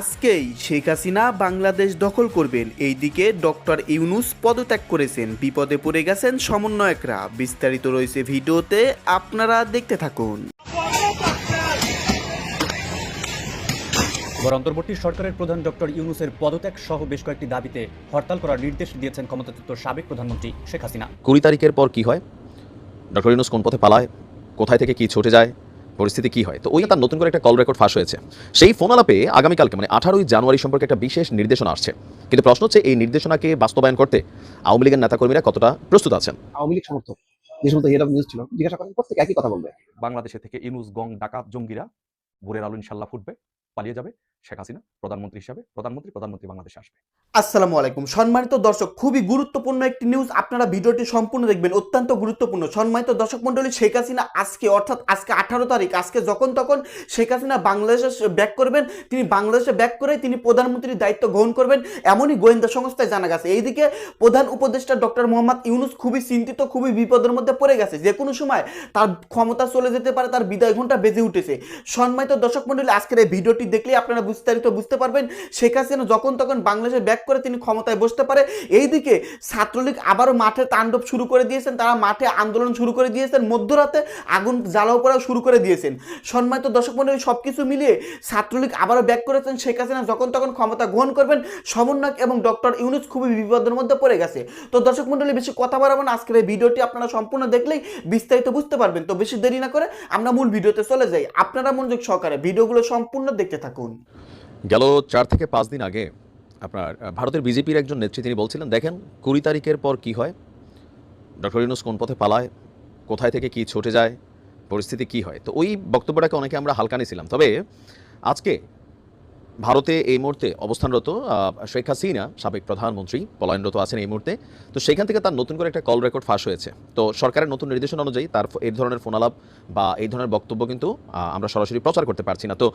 আজকেই শেখ হাসিনা বাংলাদেশ দখল করবেন। এইদিকে ডক্টর ইউনুস পদত্যাগ করেছেন। বিপদে পড়ে গেছেন সমন্বয়করা। বিস্তারিত রয়েছে ভিডিওতে আপনারা দেখতে থাকুন। এবার অন্তর্বর্তী সরকারের প্রধান ডক্টর ইউনুসের পদত্যাগ সহ বেশ কয়েকটি দাবিতে হরতাল করার নির্দেশ দিয়েছেন ক্ষমতাচ্যুত সাবেক প্রধানমন্ত্রী শেখ হাসিনা। কুড়ি তারিখের পর কি হয়? ডক্টর ইউনুস কোন পথে পালায়? কোথায় থেকে কি ছুটে যায়? পরিস্থিতি কি হয়? তো ওই তার নতুন করে একটা কল রেকর্ড ফাঁস হয়েছে। সেই ফোন আলাপে আগামীকালকে মানে আঠারোই জানুয়ারি সম্পর্কে একটা বিশেষ নির্দেশনা আসছে। কিন্তু প্রশ্ন হচ্ছে এই নির্দেশনাকে বাস্তবায়ন করতে আওয়ামী লীগের নেতাকর্মীরা কতটা প্রস্তুত আছেন? আওয়ামী লীগ সমর্থক। যে সমস্ত হেড অফ নিউজ ছিল জিজ্ঞাসা করেন প্রত্যেকে একই কথা বলবে। বাংলাদেশে থেকে ইনুস গং ডাকাত জঙ্গিরা ভোরের আলো ইনশাল্লাহ ফুটবে পালিয়ে যাবে। শেখ হাসিনা প্রধানমন্ত্রী হিসাবে, প্রধানমন্ত্রী প্রধানমন্ত্রী বাংলাদেশে আসবে। আসসালামু আলাইকুম। সম্মানিত দর্শক, খুবই গুরুত্বপূর্ণ একটি নিউজ আপনারা ভিডিওটি সম্পূর্ণ দেখবেন, অত্যন্ত গুরুত্বপূর্ণ। সম্মানিত দর্শক মন্ডলী শেখ হাসিনা আজকে, অর্থাৎ আজকে আঠারো তারিখ, আজকে যখন তখন শেখ হাসিনা বাংলাদেশে ব্যাক করবেন, তিনি বাংলাদেশে ব্যাক করে তিনি প্রধানমন্ত্রীর দায়িত্ব গ্রহণ করবেন, এমনই গোয়েন্দা সংস্থায় জানা গেছে। এইদিকে প্রধান উপদেষ্টা ডক্টর মোহাম্মদ ইউনুস খুবই চিন্তিত, খুবই বিপদের মধ্যে পড়ে গেছে। যে কোনো সময় তার ক্ষমতা চলে যেতে পারে, তার বিদায় ঘণ্টা বেজে উঠেছে। সম্মানিত দর্শক মন্ডলী আজকের এই ভিডিওটি দেখলেই আপনারা বিস্তারিত বুঝতে পারবেন। শেখ হাসিনা যখন তখন বাংলাদেশে ব্যাক করে তিনি ক্ষমতায় বসতে পারে। এইদিকে ছাত্রলীগ আবারও মাঠে তাণ্ডব শুরু করে দিয়েছেন। তারা মাঠে আন্দোলন শুরু করে দিয়েছেন। মধ্যরাতে আগুন জ্বালাও করাও শুরু করে দিয়েছেন। সম্মানিত দর্শক মন্ডলী সব কিছু মিলিয়ে ছাত্রলীগ আবারও ব্যাক করেছেন। শেখ হাসিনা যখন তখন ক্ষমতা গ্রহণ করবেন, সমন্বয়ক এবং ডক্টর ইউনুস খুবই বিপদের মধ্যে পড়ে গেছে। তো দর্শক মন্ডলী বেশি কথা বাড়াবো আজকের এই ভিডিওটি আপনারা সম্পূর্ণ দেখলেই বিস্তারিত বুঝতে পারবেন। তো বেশি দেরি না করে আমরা মূল ভিডিওতে চলে যাই। আপনারা মনোযোগ সহকারে ভিডিওগুলো সম্পূর্ণ দেখতে থাকুন। গেল চার থেকে পাঁচ দিন আগে আপনার ভারতের বিজেপির একজন নেত্রী তিনি বলছিলেন, দেখেন, কুড়ি তারিখের পর কি হয়? ডক্টর ইউনুস কোন পথে পালায়? কোথায় থেকে কি ছুটে যায়? পরিস্থিতি কি হয়? তো ওই বক্তব্যটাকে অনেকে আমরা হালকা নিয়েছিলাম। তবে আজকে ভারতে এই মুহূর্তে অবস্থানরত শেখ হাসিনা, সাবেক প্রধানমন্ত্রী পলায়নরত আছেন এই মুহূর্তে। তো সেখান থেকে তার নতুন করে একটা কল রেকর্ড ফাঁস হয়েছে। তো সরকারের নতুন নির্দেশনা অনুযায়ী তার এই ধরনের ফোন আলাপ বা এই ধরনের বক্তব্য কিন্তু আমরা সরাসরি প্রচার করতে পারছি না। তো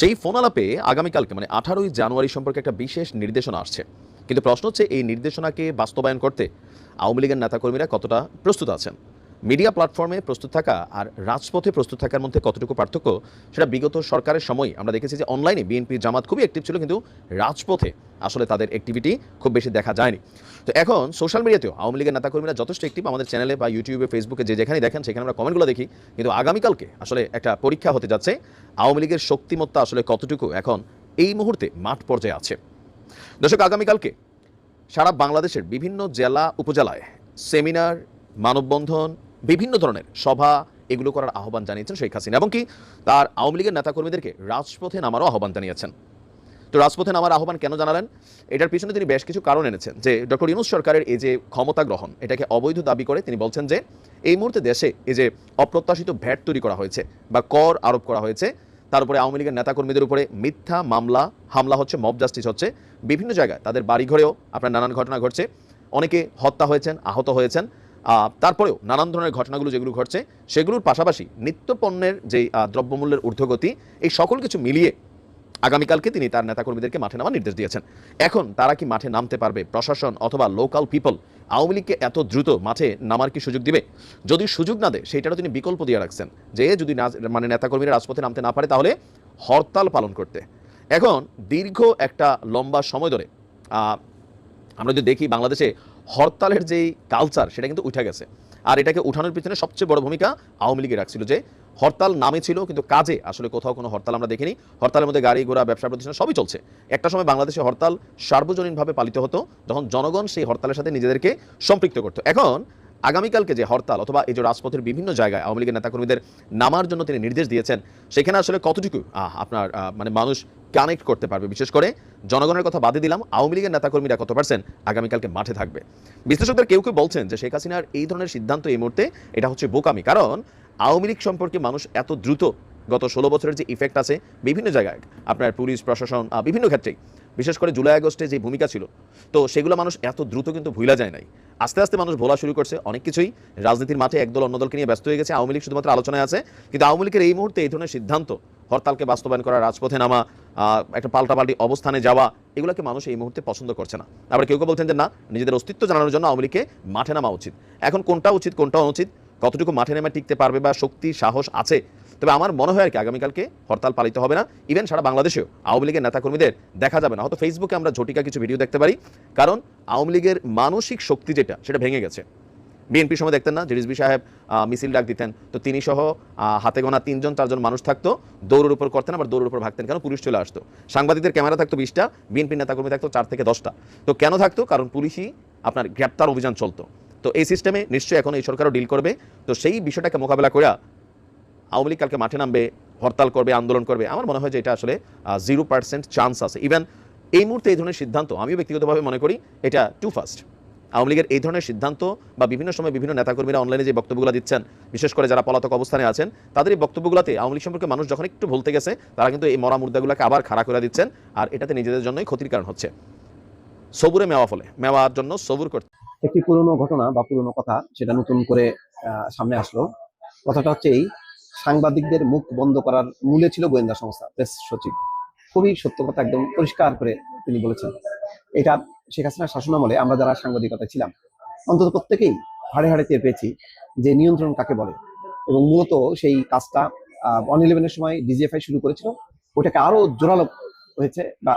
সেই ফোন আলাপে আগামীকালকে মানে আঠারোই জানুয়ারি সম্পর্কে একটা বিশেষ নির্দেশনা আসছে। কিন্তু প্রশ্ন হচ্ছে, এই নির্দেশনাকে বাস্তবায়ন করতে আওয়ামী লীগের নেতাকর্মীরা কতটা প্রস্তুত আছেন? মিডিয়া প্ল্যাটফর্মে প্রস্তুত থাকা আর রাজপথে প্রস্তুত থাকার মধ্যে কতটুকু পার্থক্য, সেটা বিগত সরকারের সময় আমরা দেখেছি যে অনলাইনে বিএনপি জামাত খুবই অ্যাক্টিভ ছিল, কিন্তু রাজপথে আসলে তাদের অ্যাক্টিভিটি খুব বেশি দেখা যায়নি। তো এখন সোশ্যাল মিডিয়াতেও আওয়ামী লীগের নেতাকর্মীরা যথেষ্ট অ্যাক্টিভ আমাদের চ্যানেলে বা ইউটিউবে ফেসবুকে যে যেখানে দেখেন, সেখানে আমরা কমেন্টগুলো দেখি। কিন্তু আগামীকালকে আসলে একটা পরীক্ষা হতে যাচ্ছে, আওয়ামী লীগের শক্তিমত্তা আসলে কতটুকু এখন এই মুহূর্তে মাঠ পর্যায়ে আছে। দর্শক, আগামীকালকে সারা বাংলাদেশের বিভিন্ন জেলা, উপজেলায় সেমিনার মানববন্ধন বিভিন্ন ধরনের সভা এগুলো করার আহ্বান জানিয়েছেন শেখ হাসিনা এবং কি তার আওয়ামী লীগের নেতাকর্মীদেরকে রাজপথে নামারও আহ্বান জানিয়েছেন। তো রাজপথে নামার আহ্বান কেন জানালেন? এটার পিছনে তিনি বেশ কিছু কারণ এনেছেন যে ডক্টর ইউনুস সরকারের এই যে ক্ষমতা গ্রহণ, এটাকে অবৈধ দাবি করে তিনি বলছেন যে এই মুহূর্তে দেশে এই যে অপ্রত্যাশিত ভ্যাট তৈরি করা হয়েছে বা কর আরোপ করা হয়েছে, তার উপরে আওয়ামী লীগের নেতাকর্মীদের উপরে মিথ্যা মামলা, হামলা হচ্ছে মব জাস্টিস হচ্ছে, বিভিন্ন জায়গায় তাদের বাড়িঘরেও আপনার নানান ঘটনা ঘটছে, অনেকে হত্যা হয়েছেন, আহত হয়েছেন তারপরেও নানান ধরনের ঘটনাগুলো যেগুলো ঘটছে, সেগুলোর পাশাপাশি নিত্য পণ্যের যেই দ্রব্যমূল্যের ঊর্ধ্বগতি, এই সকল কিছু মিলিয়ে আগামীকালকে তিনি তার নেতাকর্মীদেরকে মাঠে নামার নির্দেশ দিয়েছেন। এখন তারা কি মাঠে নামতে পারবে? প্রশাসন অথবা লোকাল পিপল আওয়ামী লীগকে এত দ্রুত মাঠে নামার কি সুযোগ দিবে? যদি সুযোগ না দেয়, সেইটারও তিনি বিকল্প দিয়ে রাখছেন যে, যদি মানে নেতাকর্মীরা রাজপথে নামতে না পারে, তাহলে হরতাল পালন করতে। এখন দীর্ঘ একটা লম্বা সময় ধরে আমরা যদি দেখি বাংলাদেশে হরতালের যেই কালচার সেটা কিন্তু উঠে গেছে। আর এটাকে উঠানোর পিছনে সবচেয়ে বড় ভূমিকা আওয়ামী লীগের রাখছিল যে, হরতাল নামে ছিল, কিন্তু কাজে আসলে কোথাও কোনো হরতাল আমরা দেখিনি। হরতালের মধ্যে গাড়ি ঘোড়া, ব্যবসা, প্রতিষ্ঠান সবই চলছে। একটা সময় বাংলাদেশে হরতাল সার্বজনীনভাবে পালিত হতো, যখন জনগণ সেই হরতালের সাথে নিজেদেরকে সম্পৃক্ত করতো। এখন আগামীকালকে যে হরতাল অথবা এই যে রাজপথের বিভিন্ন জায়গায় আওয়ামী লীগের নেতাকর্মীদের নামার জন্য তিনি নির্দেশ দিয়েছেন, সেখানে আসলে কতটুকু আপনার মানে মানুষ কানেক্ট করতে পারবে? বিশেষ করে জনগণের কথা বাদে দিলাম, আওয়ামী লীগের নেতাকর্মীরা কত পার্সেন্ট আগামীকালকে মাঠে থাকবে? বিশ্লেষকদের কেউ কেউ বলছেন যে শেখ হাসিনার এই ধরনের সিদ্ধান্ত এই মুহূর্তে এটা হচ্ছে বোকামি, কারণ আওয়ামী লীগ সম্পর্কে মানুষ এত দ্রুত গত ষোলো বছরের যে ইফেক্ট আছে বিভিন্ন জায়গায়, আপনার পুলিশ, প্রশাসন বিভিন্ন ক্ষেত্রেই বিশেষ করে জুলাই আগস্টে যে ভূমিকা ছিল, তো সেগুলো মানুষ এত দ্রুত কিন্তু ভুলা যায় নাই। আস্তে আস্তে মানুষ ভোলা শুরু করছে অনেক কিছুই। রাজনীতির মাঠে একদল অন্য দলকে নিয়ে ব্যস্ত হয়ে গেছে। আওয়ামী লীগ শুধুমাত্র আলোচনায় আছে। কিন্তু আওয়ামী লীগের এই মুহূর্তে এই ধরনের সিদ্ধান্ত, হরতালকে বাস্তবায়ন করা, রাজপথে নামা একটা পাল্টাপাল্টি অবস্থানে যাওয়া, এগুলোকে মানুষ এই মুহূর্তে পছন্দ করছে না। আবার কেউ কেউ বলছেন যে, না, নিজেদের অস্তিত্ব জানানোর জন্য আওয়ামী লীগকে মাঠে নামা উচিত। এখন কোনটা উচিত, কোনটা অনুচিত? কতটুকু মাঠে নেমে টিকতে পারবে বা শক্তি, সাহস আছে তবে আমার মনে হয় আর কি আগামীকালকে হরতাল পালিত হবে না। ইভেন সারা বাংলাদেশেও আওয়ামী লীগের নেতাকর্মীদের দেখা যাবে না। হয়তো ফেসবুকে আমরা ঝটিকা কিছু ভিডিও দেখতে পারি। কারণ আওয়ামী লীগের মানসিক শক্তি যেটা, সেটা ভেঙে গেছে। বিএনপির সময় দেখতেন না যে সাহেব মিছিল ডাক দিতেন। তো তিনি সহ হাতে গোনা তিনজন, চারজন মানুষ থাকতো। দৌড়ের উপর করতেন, আবার দৌড়ের উপর ভাগতেন। কেন? পুলিশ চলে আসতো। সাংবাদিকদের ক্যামেরা থাকতো বিশটা বিএনপির নেতাকর্মী থাকতো চার থেকে দশটা। তো কেন থাকতো? কারণ পুলিশই আপনার গ্রেপ্তার অভিযান চলতো। তো এই সিস্টেমে নিশ্চয়ই এখন এই সরকারও ডিল করবে। তো সেই বিষয়টাকে মোকাবেলা করে আওয়ামী লীগ কালকে মাঠে নামবে, হরতাল করবে, আন্দোলন করবে। আমার মনে হয় যে এটা আসলে জিরো পার্সেন্ট চান্স আছে। ইভেন এই মুহূর্তে এই ধরনের সিদ্ধান্ত, আমিও ব্যক্তিগতভাবে মনে করি, এটা টু ফাস্ট আওয়ামী লীগের এই ধরনের সিদ্ধান্ত বা বিভিন্ন সময় বিভিন্ন নেতাকর্মীরা অনলাইনে যে বক্তব্যগুলো দিচ্ছেন, বিশেষ করে যারা পলাতক অবস্থানে আছেন, তাদের এই বক্তব্যগুলোতে আওয়ামী লীগ সম্পর্কে মানুষ যখন একটু ভুলতে গেছে, তারা কিন্তু এই মরা মুদ্রাগুলোকে আবার খাড়া করে দিচ্ছেন, আর এটাতে নিজেদের জন্যই ক্ষতির কারণ হচ্ছে। সবুরে মেওয়া ফলে। মেওয়ার জন্য সবুর করতে একটি পুরনো ঘটনা বা পুরনো কথা, সেটা নতুন করে সামনে আসলো। কথাটা হচ্ছে এই সাংবাদিকদের মুখ বন্ধ করার মূলে ছিল গোয়েন্দা সংস্থা, প্রেস সচিব। খুবই সত্য কথা, একদম পরিষ্কার করে তিনি বলেছেন। এটা শেখ হাসিনার শাসনামলে আমরা যারা সাংবাদিকতায় ছিলাম, অন্তত প্রত্যেকেই হাড়ে হাড়ে টের পেয়েছি যে নিয়ন্ত্রণ কাকে বলে। এবং মূলত সেই কাজটা ওয়ান ইলেভেনের সময় ডিজিএফআই শুরু করেছিল ওটাকে আরও জোরালো হয়েছে বা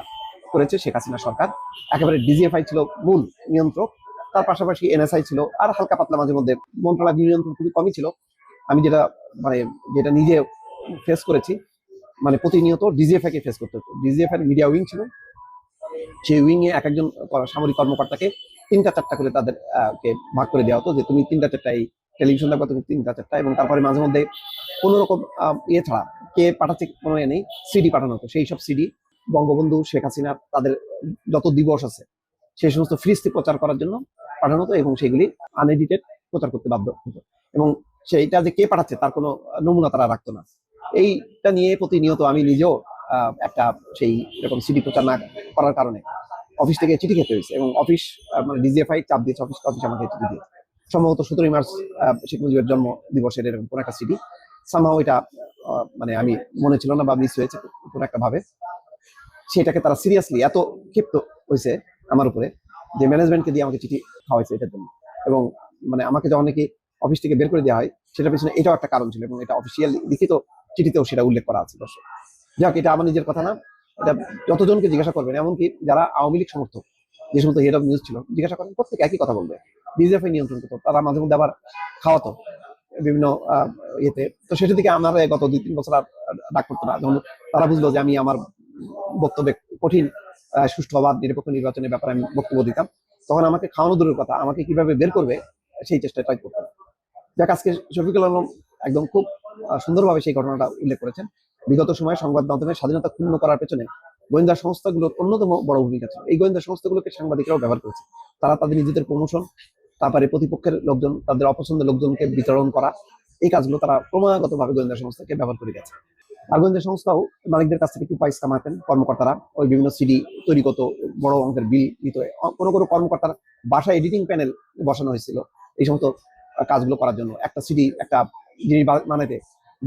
করেছে শেখ হাসিনা সরকার। একেবারে ডিজিএফআই ছিল মূল নিয়ন্ত্রক, তার পাশাপাশি এনএসআই ছিল, আর হালকা পাতলা মাঝে মধ্যে মন্ত্রণালয় নিয়ন্ত্রণ খুবই কমই ছিল। আমি যেটা মানে যেটা নিজে ফেস করেছি মানে প্রতিনিয়ত ডিজিএফআই কে ফেস করতে হতো। ডিজিএফআই মিডিয়া উইং ছিল। সেই উইং এ এক একজন সামরিক কর্মকর্তাকে তিনটা চারটা করে তাদের আহ, কে ভাগ করে দেওয়া হতো যে তুমি তিনটা চারটা এই টেলিভিশন দেখবা তুমি তিনটা চারটা এবং তারপরে মাঝে মধ্যে কোনো রকম ইয়ে ছাড়া কে পাঠাচ্ছে কোনো ইয়ে নেই সিডি পাঠানো হতো। সেই সব সিডি বঙ্গবন্ধু শেখ হাসিনা তাদের যত দিবস আছে সেই সমস্ত ফ্রিস্তি প্রচার করার জন্য পাঠানো হতো এবং সেগুলি আনএডিটেড প্রচার করতে বাধ্য হতো। এবং সেইটা যে কে পাঠাচ্ছে তার কোনো নমুনা তারা রাখতো না। এইটা নিয়ে প্রতিনিয়ত আমি নিজেও একটা সেই এরকম সিডি প্রচার না করার কারণে অফিস থেকে চিঠি খেতে হয়েছে এবং অফিস মানে ডিজিএফআই চাপ দিয়েছে, অফিস অফিস আমাকে চিঠি দিয়েছে। সম্ভবত সতেরোই মার্চ শেখ মুজিবের জন্ম দিবসের এরকম কোনো একটা সিডি। সামহাও এটা মানে আমি মনে ছিল না বা মিস হয়েছে কোনো একটা ভাবে। সেটাকে তারা সিরিয়াসলি এত ক্ষিপ্ত হয়েছে আমার উপরে যে ম্যানেজমেন্টকে দিয়ে আমাকে চিঠি খাওয়াইছে এটার জন্য। এবং মানে আমাকে যখন নাকি অফিস থেকে বের করে দেওয়া হয়, সেটার পিছনে এটাও একটা কারণ ছিল এবং এটা অফিসিয়াল লিখিত চিঠিতেও সেটা উল্লেখ করা আছে দর্শক। যাক, এটা আমার নিজের কথা না, এটা যতজনকে জিজ্ঞাসা করবেন, এমনকি যারা আওয়ামী লীগ সমর্থক, যে সমস্ত হেড অফ নিউজ ছিল, জিজ্ঞাসা করেন, প্রত্যেকে একই কথা বলবে ডিজিএফআই নিয়ন্ত্রণ করতো, তারা মাঝে মধ্যে আবার খাওয়াতো বিভিন্ন ইয়েতে। তো সেটা থেকে আমার গত দুই তিন বছর আর ডাক করতো না। যখন তারা বুঝলো যে আমি আমার বক্তব্যে কঠিন সুষ্ঠু অবাধ নিরপেক্ষ নির্বাচনের ব্যাপারে আমি বক্তব্য দিতাম, তখন আমাকে খাওয়ানো দূরের কথা, আমাকে কীভাবে বের করবে, সেই চেষ্টা ট্রাই করতাম। যাক, আজকে শফিকুল আলম একদম খুব সুন্দরভাবে সেই ঘটনাটা উল্লেখ করেছেন। বিগত সময়ে সংবাদ মাধ্যমের স্বাধীনতা ক্ষুণ্ণ করার পেছনে গোয়েন্দা সংস্থাগুলোর অন্যতম বড় ভূমিকা ছিল। এই গোয়েন্দা সংস্থাগুলোকে সাংবাদিকরাও ব্যবহার করেছে। তারা তাদের নিজেদের প্রমোশন তারপরে প্রতিপক্ষের লোকজন, তাদের অপছন্দের লোকজনকে বিতরণ করা, এই কাজগুলো তারা ক্রমাগতভাবে গোয়েন্দা সংস্থাকে ব্যবহার করে গেছে। আর গোয়েন্দা সংস্থাও মালিকদের কাছ থেকে একটু পয়সা কামাতেন কর্মকর্তারা। ওই বিভিন্ন সিডি তৈরি করতো, বড় অঙ্কের বিল নিত কোনো কোনো কর্মকর্তার বাসায় এডিটিং প্যানেল বসানো হয়েছিল। এই সমস্ত কাজগুলো করার জন্য। একটা সিডি একটা জিনিস বানাতে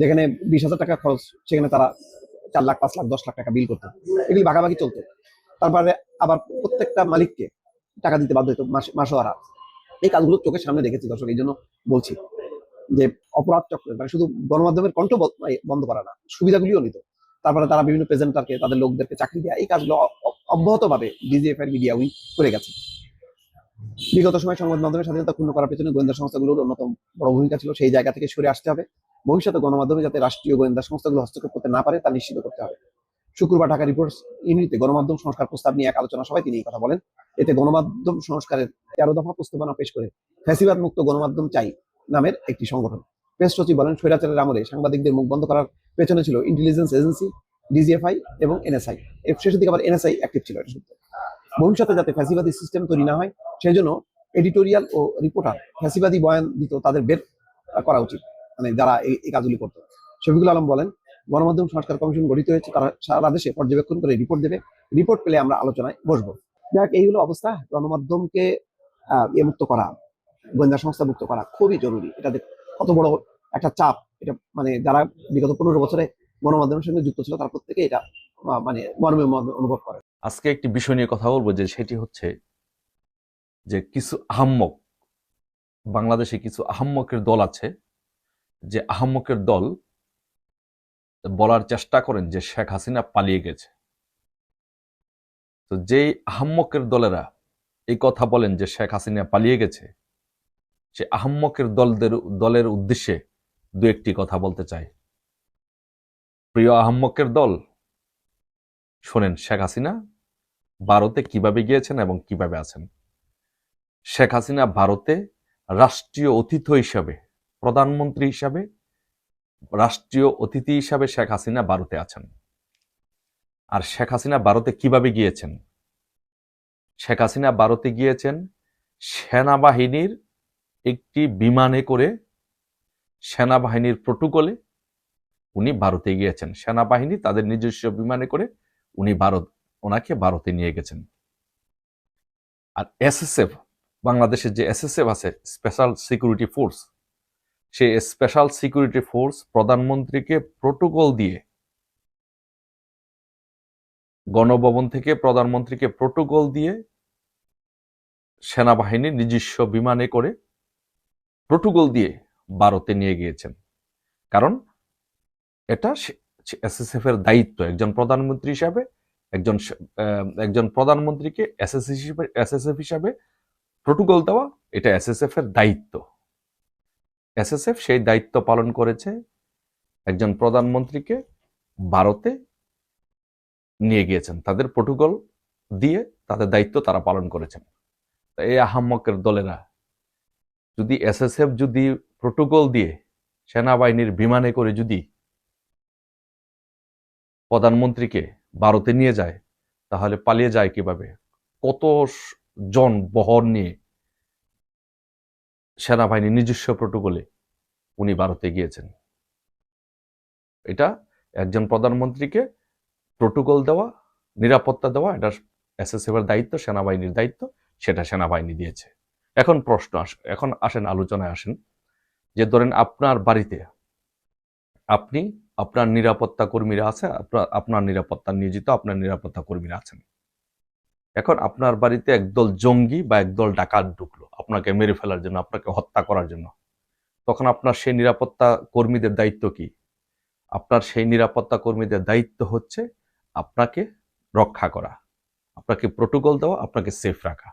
যেখানে বিশ হাজার টাকা খরচ, সেখানে তারা চার লাখ, পাঁচ লাখ, দশ লাখ টাকা বিল করতো। এগুলি ভাগাভাগি চলতো। তারপরে আবার প্রত্যেকটা মালিককে টাকা দিতে বাধ্য হতো মাস মাসোয়ারা এই কাজগুলো চোখের সামনে দেখেছি দর্শক, এই জন্য বলছি যে অপরাধ চক্র মানে শুধু গণমাধ্যমের কণ্ঠ বন্ধ করা না, সুবিধাগুলিও নিত। তারপরে তারা বিভিন্ন প্রেজেন্টারকে তাদের লোকদেরকে চাকরি দেওয়া এই কাজগুলো অব্যাহতভাবে ডিজিএফ এর মিডিয়া উইক করে গেছে। বিগত সময় সংবাদ মাধ্যমের স্বাধীনতা ক্ষুণ্ণ করার পেছনে গোয়েন্দা সংস্থাগুলোর অন্যতম বড় ভূমিকা ছিল সেই জায়গা থেকে সরে আসতে হবে। ভবিষ্যতে গণমাধ্যমে যাতে রাষ্ট্রীয় গোয়েন্দা সংস্থাগুলো হস্তক্ষেপ করতে না পারে, তা নিশ্চিত করতে হবে। শুক্রবার ঢাকা রিপোর্টস ইউনিটে গণমাধ্যম সংস্কার প্রস্তাব নিয়ে এক আলোচনা সবাই তিনি এই কথা বলেন। এতে গণমাধ্যম সংস্কারের তেরো দফা প্রস্তাবনা পেশ করে ফ্যাসিবাদ মুক্ত গণমাধ্যম চাই নামের একটি সংগঠন। প্রেস সচিব বলেন, স্বৈরাচারের আমলে সাংবাদিকদের মুখ বন্ধ করার পেছনে ছিল ইন্টেলিজেন্স এজেন্সি ডিজিএফআই এবং এনএসআই এর শেষের দিকে আবার এনএসআই অ্যাক্টিভ ছিল এটা ভবিষ্যতে যাতে ফ্যাসিবাদী সিস্টেম তৈরি না হয় সেই জন্য এডিটোরিয়াল ও রিপোর্টার ফ্যাসিবাদী বয়ান দিত তাদের বের করা উচিত মানে যারা এই কাজগুলি করতো। শফিকুল আলম বলেন, গণমাধ্যম সংস্কার কমিশন গঠিত হয়েছে, তারা সারা দেশে পর্যবেক্ষণ করে রিপোর্ট দেবে রিপোর্ট পেলে আমরা আলোচনায় বসবো। যাক, এই হলো অবস্থা, গণমাধ্যমকে ইয়ে মুক্ত করা, গোয়েন্দা সংস্থা মুক্ত করা খুবই জরুরি। এটাতে কত বড় একটা চাপ, এটা মানে যারা বিগত পনেরো বছরে গণমাধ্যমের সঙ্গে যুক্ত ছিল, তারা প্রত্যেকে এটা মানে মর্মে মর্মে অনুভব করে। আজকে একটি বিষয় নিয়ে কথা বলব যে সেটি হচ্ছে যে কিছু আহাম্মক, বাংলাদেশে কিছু আহাম্মকের দল আছে যে আহাম্মকের দল বলার চেষ্টা করেন যে শেখ হাসিনা পালিয়ে গেছে। তো যেই আহাম্মকের দলেরা এই কথা বলেন যে শেখ হাসিনা পালিয়ে গেছে, সে আহাম্মকের দলদের, দলের উদ্দেশ্যে দু একটি কথা বলতে চাই। প্রিয় আহাম্মকের দল, শোনেন শেখ হাসিনা ভারতে কীভাবে গিয়েছেন এবং কীভাবে আছেন? শেখ হাসিনা ভারতে রাষ্ট্রীয় অতিথি হিসাবে, প্রধানমন্ত্রী হিসাবে, রাষ্ট্রীয় অতিথি হিসাবে শেখ হাসিনা ভারতে আছেন। আর শেখ হাসিনা ভারতে কীভাবে গিয়েছেন? শেখ হাসিনা ভারতে গিয়েছেন সেনাবাহিনীর একটি বিমানে করে, সেনাবাহিনীর প্রোটোকলে উনি ভারতে গিয়েছেন। সেনাবাহিনী তাদের নিজস্ব বিমানে করে উনি ভারত ওনাকে ভারতে নিয়ে গেছেন। আর এসএসএফ, বাংলাদেশের যে এসএসএফ আছে স্পেশাল সিকিউরিটি ফোর্স সেই স্পেশাল সিকিউরিটি ফোর্স প্রধানমন্ত্রীকে প্রোটোকল দিয়ে, গণভবন থেকে প্রধানমন্ত্রীকে প্রোটোকল দিয়ে সেনাবাহিনী নিজস্ব বিমানে করে প্রোটোকল দিয়ে ভারতে নিয়ে গিয়েছেন। কারণ এটা এসএসএফ এর দায়িত্ব, একজন প্রধানমন্ত্রী হিসাবে একজন একজন প্রধানমন্ত্রীকে এসএস হিসেবে এসএসএফ হিসাবে প্রোটোকল দেওয়া এটা এসএসএফ এর দায়িত্ব এসএসএফ সেই দায়িত্ব পালন করেছে একজন প্রধানমন্ত্রীকে ভারতে নিয়ে গিয়েছেন তাদের প্রোটোকল দিয়ে তাদের দায়িত্ব তারা পালন করেছেন এই আহাম্মকের দলেরা যদি এসএসএফ যদি প্রোটোকল দিয়ে সেনাবাহিনীর বিমানে করে যদি প্রধানমন্ত্রীকে ভারতে নিয়ে যায়, তাহলে পালিয়ে যায় কীভাবে? কত জন বহর নিয়ে সেনাবাহিনীর নিজস্ব প্রোটোকলে উনি ভারতে গিয়েছেন। এটা একজন প্রধানমন্ত্রীকে প্রোটোকল দেওয়া, নিরাপত্তা দেওয়া, এটা এসএসএফ এর দায়িত্ব, সেনাবাহিনীর দায়িত্ব, সেটা সেনাবাহিনী দিয়েছে। এখন প্রশ্ন আস, এখন আসেন, আলোচনায় আসেন যে ধরেন আপনার বাড়িতে আপনি আপনার নিরাপত্তা কর্মীরা আছে, আপনার আপনার নিরাপত্তা নিয়োজিত, আপনার নিরাপত্তা কর্মীরা আছেন। এখন আপনার বাড়িতে একদল জঙ্গি বা একদল ডাকাত ঢুকলো আপনাকে মেরে ফেলার জন্য, আপনাকে হত্যা করার জন্য। তখন আপনার সেই নিরাপত্তা কর্মীদের দায়িত্ব কি? আপনার সেই নিরাপত্তা কর্মীদের দায়িত্ব হচ্ছে আপনাকে রক্ষা করা, আপনাকে প্রোটোকল দেওয়া, আপনাকে সেফ রাখা।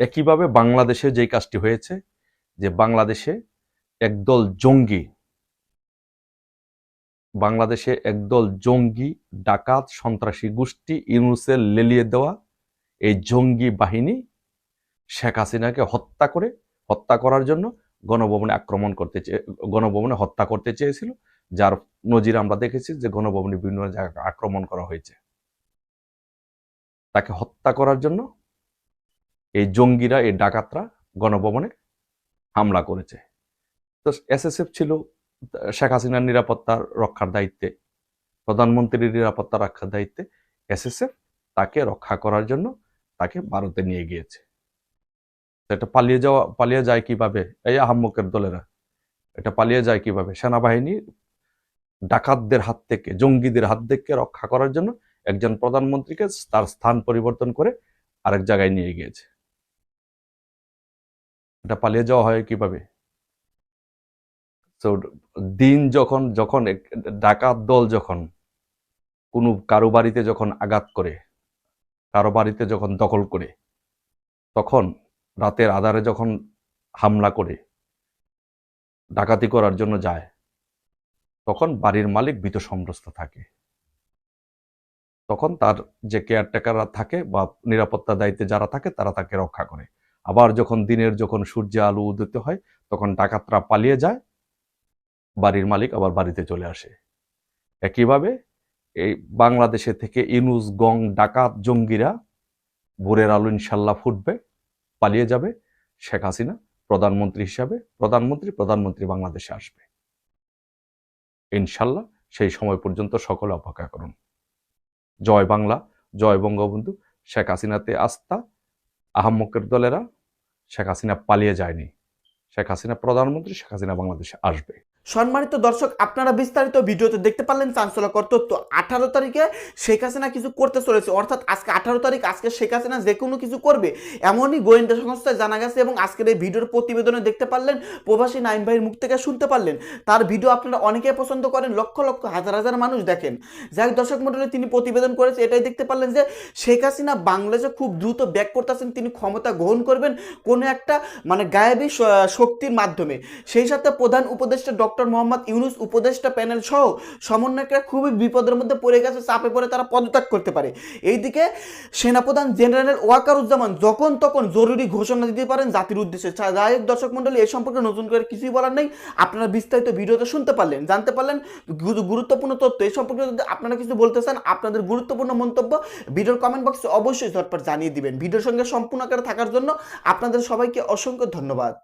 একইভাবে বাংলাদেশে যেই কাজটি হয়েছে, যে বাংলাদেশে একদল জঙ্গি বাংলাদেশে একদল জঙ্গি, ডাকাত, সন্ত্রাসী গোষ্ঠী ইউনুসের লেলিয়ে দেওয়া এই জঙ্গি বাহিনী শেখ হাসিনাকে হত্যা করে, হত্যা করার জন্য গণভবনে আক্রমণ করতে চেয়ে, গণভবনে হত্যা করতে চেয়েছিল, যার নজির আমরা দেখেছি যে গণভবনে বিভিন্ন জায়গায় আক্রমণ করা হয়েছে। তাকে হত্যা করার জন্য এই জঙ্গিরা, এই ডাকাতরা গণভবনে হামলা করেছে। তো এসএসএফ ছিল শেখ হাসিনার নিরাপত্তা রক্ষার দায়িত্বে, প্রধানমন্ত্রীর নিরাপত্তা রক্ষার দায়িত্বে এসএসএফ তাকে রক্ষা করার জন্য তাকে ভারতে নিয়ে গিয়েছে। এটা পালিয়ে যাওয়া, পালিয়ে যায় কীভাবে? এই আহাম্মকের দলেরা। এটা পালিয়ে যায় কীভাবে? সেনাবাহিনী ডাকাতদের হাত থেকে, জঙ্গিদের হাত থেকে রক্ষা করার জন্য একজন প্রধানমন্ত্রীকে তার স্থান পরিবর্তন করে আরেক জায়গায় নিয়ে গিয়েছে। এটা পালিয়ে যাওয়া হয় কীভাবে? তো দিন যখন যখন ডাকাত দল যখন কোনো কারও বাড়িতে যখন আঘাত করে, কারও বাড়িতে যখন দখল করে, তখন রাতের আধারে যখন হামলা করে, ডাকাতি করার জন্য যায়, তখন বাড়ির মালিক ভীত সন্ত্রস্ত থাকে। তখন তার যে কেয়ারটেকাররা থাকে বা নিরাপত্তা দায়িত্বে যারা থাকে, তারা তাকে রক্ষা করে। আবার যখন দিনের যখন সূর্যে আলো উদিত হয়, তখন ডাকাতরা পালিয়ে যায় বাড়ির মালিক আবার বাড়িতে চলে আসে। একইভাবে এই বাংলাদেশে থেকে ইনুস, গং, ডাকাত, জঙ্গিরা ভোরের আলো ইনশাল্লাহ ফুটবে, পালিয়ে যাবে। শেখ হাসিনা প্রধানমন্ত্রী হিসাবে প্রধানমন্ত্রী প্রধানমন্ত্রী বাংলাদেশে আসবে। ইনশাল্লাহ সেই সময় পর্যন্ত সকলে অপেক্ষা করুন। জয় বাংলা, জয় বঙ্গবন্ধু। শেখ হাসিনাতে আস্থা আহাম্মকের দলেরা শেখ হাসিনা পালিয়ে যায়নি। শেখ হাসিনা প্রধানমন্ত্রী, শেখ হাসিনা বাংলাদেশে আসবে। সম্মানিত দর্শক, আপনারা বিস্তারিত ভিডিওতে দেখতে পারলেন চাঞ্চল্যকর তথ্য। আঠারো তারিখে শেখ হাসিনা কিছু করতে চলেছে। অর্থাৎ আজকে আঠারো তারিখ, আজকে শেখ হাসিনা যে কোনো কিছু করবে, এমনই গোয়েন্দা সংস্থায় জানা গেছে এবং আজকের এই ভিডিওর প্রতিবেদনে দেখতে পারলেন প্রবাসী নাইম ভাইয়ের মুখ থেকে শুনতে পারলেন। তার ভিডিও আপনারা অনেকে পছন্দ করেন, লক্ষ লক্ষ, হাজার হাজার মানুষ দেখেন। যাই দর্শক মন্ডলী তিনি প্রতিবেদন করেছে, এটাই দেখতে পারলেন যে শেখ হাসিনা বাংলাদেশে খুব দ্রুত ব্যাক করতেছেন, তিনি ক্ষমতা গ্রহণ করবেন কোনো একটা মানে গায়েবী শক্তির মাধ্যমে। সেই সাথে প্রধান উপদেষ্টা মোহাম্মদ ইউনুস উপদেষ্টা প্যানেল সহ সমন্বয়করা খুবই বিপদের মধ্যে পড়ে গেছে, চাপে পড়ে তারা পদত্যাগ করতে পারে। এইদিকে সেনাপ্রধান জেনারেল ওয়াকারুজ্জামান যখন তখন জরুরি ঘোষণা দিতে পারেন জাতির উদ্দেশ্যে। যাই দর্শক মন্ডলী এই সম্পর্কে নতুন করে কিছুই বলার নেই। আপনারা বিস্তারিত ভিডিওতে শুনতে পারলেন, জানতে পারলেন গুরুত্বপূর্ণ তথ্য। এই সম্পর্কে যদি আপনারা কিছু বলতে চান, আপনাদের গুরুত্বপূর্ণ মন্তব্য ভিডিওর কমেন্ট বক্সে অবশ্যই ঝটপট জানিয়ে দিবেন। ভিডিওর সঙ্গে সম্পূর্ণ আকারে থাকার জন্য আপনাদের সবাইকে অসংখ্য ধন্যবাদ।